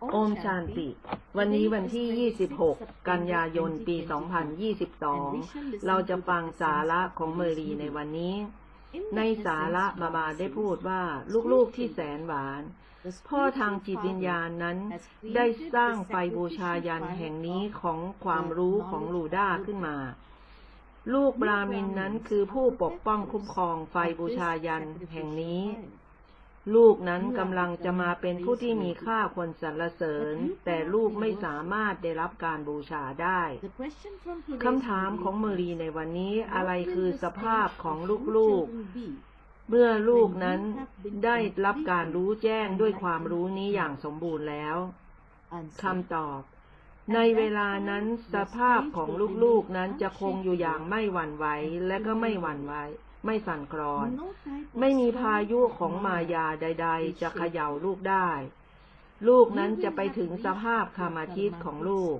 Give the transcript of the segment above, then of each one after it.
โอมชานติ วันนี้วันที่ 26 กันยายน ปี 2022 เราจะฟังสาระของเมรีในวันนี้ ในสาระบาบาได้พูดว่าลูกๆที่แสนหวาน พ่อทางจิตวิญญาณนั้น ได้สร้างไฟบูชายันแห่งนี้ของความรู้ของลูด้าขึ้นมา ลูกบรามินนั้นคือผู้ปกป้องคุ้มครองไฟบูชายันแห่งนี้ ลูกนั้นกำลังจะมาเป็นผู้ที่มีค่าควรสรรเสริญ แต่ลูกไม่สามารถได้รับการบูชาได้คำถามของเมอรีในวันนี้อะไรคือสภาพของลูกๆ เมื่อลูกนั้นได้รับการรู้แจ้งด้วยความรู้นี้อย่างสมบูรณ์แล้วคำตอบ ในเวลานั้นสภาพของลูกๆนั้นจะคงอยู่อย่างไม่หวั่นไหวและก็ไม่หวั่นไหว ไม่สั่นคลอน ไม่มีพายุของมายาใด ๆ จะเขย่าลูกได้ ลูกนั้นจะไปถึงสภาพคามาทิตของลูก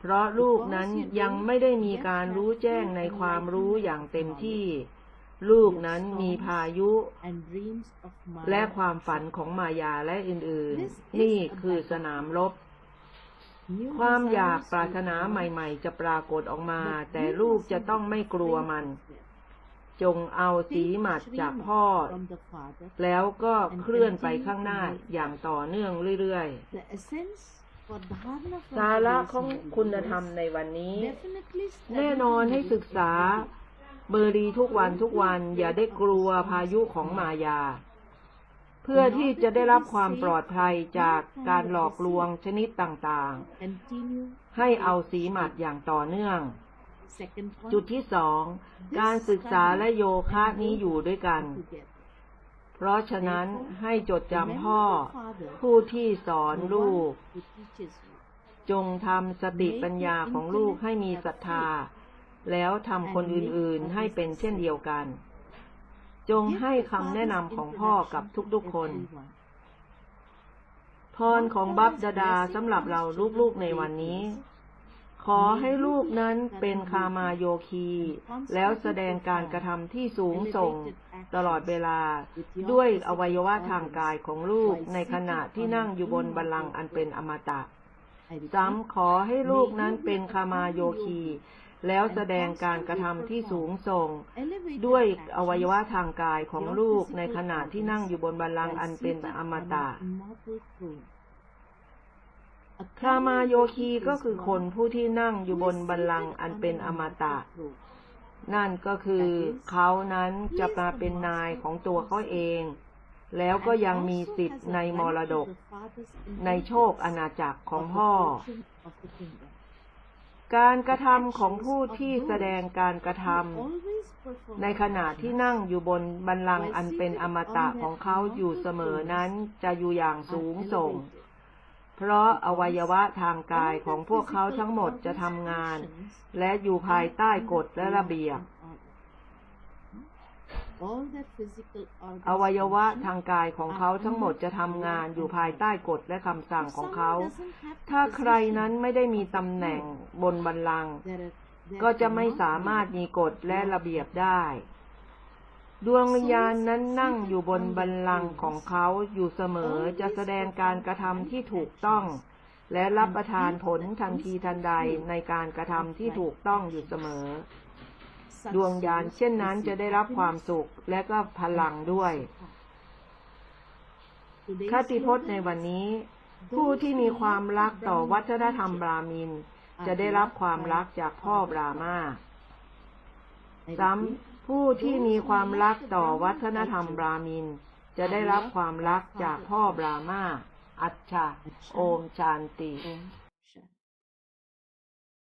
เพราะลูกนั้นยังไม่ได้มีการรู้แจ้งในความรู้อย่างเต็มที่ ลูกนั้นมีพายุ และความฝันของมายาและอื่นๆ นี่คือสนามรบความอยากปรารถนาใหม่ ๆ จะปรากฏออกมา แต่ลูกจะต้องไม่กลัวมัน จงเอาสีหมัดจากพ่อ แล้วก็เคลื่อนไปข้างหน้าอย่างต่อเนื่องเรื่อยๆ สาระของคุณธรรมในวันนี้ แน่นอนให้ศึกษา เบอร์ดีทุกวันทุกวันอย่าได้กลัวพายุของมายา เพื่อที่จะได้รับความปลอดภัยจากการหลอกลวงชนิดต่างๆ ให้เอาสีหมัดอย่างต่อเนื่อง จุดที่สองการศึกษาและโยคะนี้อยู่ด้วยกัน เพราะฉะนั้นให้จดจำพ่อ ผู้ที่สอนลูก จงทำสติปัญญาของลูกให้มีศรัทธา แล้วทำคนอื่นๆให้เป็นเช่นเดียวกัน จงให้คำแนะนำของพ่อกับทุกๆคนพรของบัพดาดาสำหรับเราลูกๆในวันนี้ ขอให้ลูกนั้นเป็นคามาโยคี แล้วแสดงการกระทำที่สูงส่งตลอดเวลา ด้วยอวัยวะทางกายของลูกในขณะที่นั่งอยู่บนบัลลังก์อันเป็นอมตะซ้ำขอให้ลูกนั้นเป็นคามาโยคี แล้วแสดงการกระทำที่สูงส่ง ด้วยอวัยวะทางกายของลูกในขณะที่นั่งอยู่บนบัลลังก์อันเป็นอมตะ คามาโยคีก็คือคนผู้ที่นั่งอยู่บนบัลลังก์อันเป็นอมตะ นั่นก็คือเขานั้นจะมาเป็นนายของตัวเขาเอง แล้วก็ยังมีสิทธิ์ในมรดก ในโชคอาณาจักรของพ่อ การกระทำของผู้ที่แสดงการกระทำในขณะที่นั่งอยู่บนบัลลังก์อันเป็นอมตะของเขาอยู่เสมอนั้นจะอยู่อย่างสูงส่ง เพราะอวัยวะทางกายของพวกเขาทั้งหมดจะทำงาน และอยู่ภายใต้กฎและระเบียบ อวัยวะทางกายของเขาทั้งหมดจะทำงานอยู่ภายใต้กฎและคำสั่งของเขา ถ้าใครนั้นไม่ได้มีตำแหน่งบนบัลลังก์ก็จะไม่สามารถมีกฎและระเบียบได้ ดวงวิญญาณนั้นนั่งอยู่บนบัลลังก์ของเขาอยู่เสมอจะแสดงการกระทำที่ถูกต้อง และรับประทานผลทันทีทันใดในการกระทำที่ถูกต้องอยู่เสมอ ดวงญาณเช่นนั้นจะได้รับความสุขและก็พลังด้วยคติพจน์ในวันนี้ ผู้ที่มีความรักต่อวัฒนธรรมบรามิน จะได้รับความรักจากพ่อบรามาซ้ำ ผู้ที่มีความรักต่อวัฒนธรรมบรามิน จะได้รับความรักจากพ่อบรามา อัจฉาโอมชานติ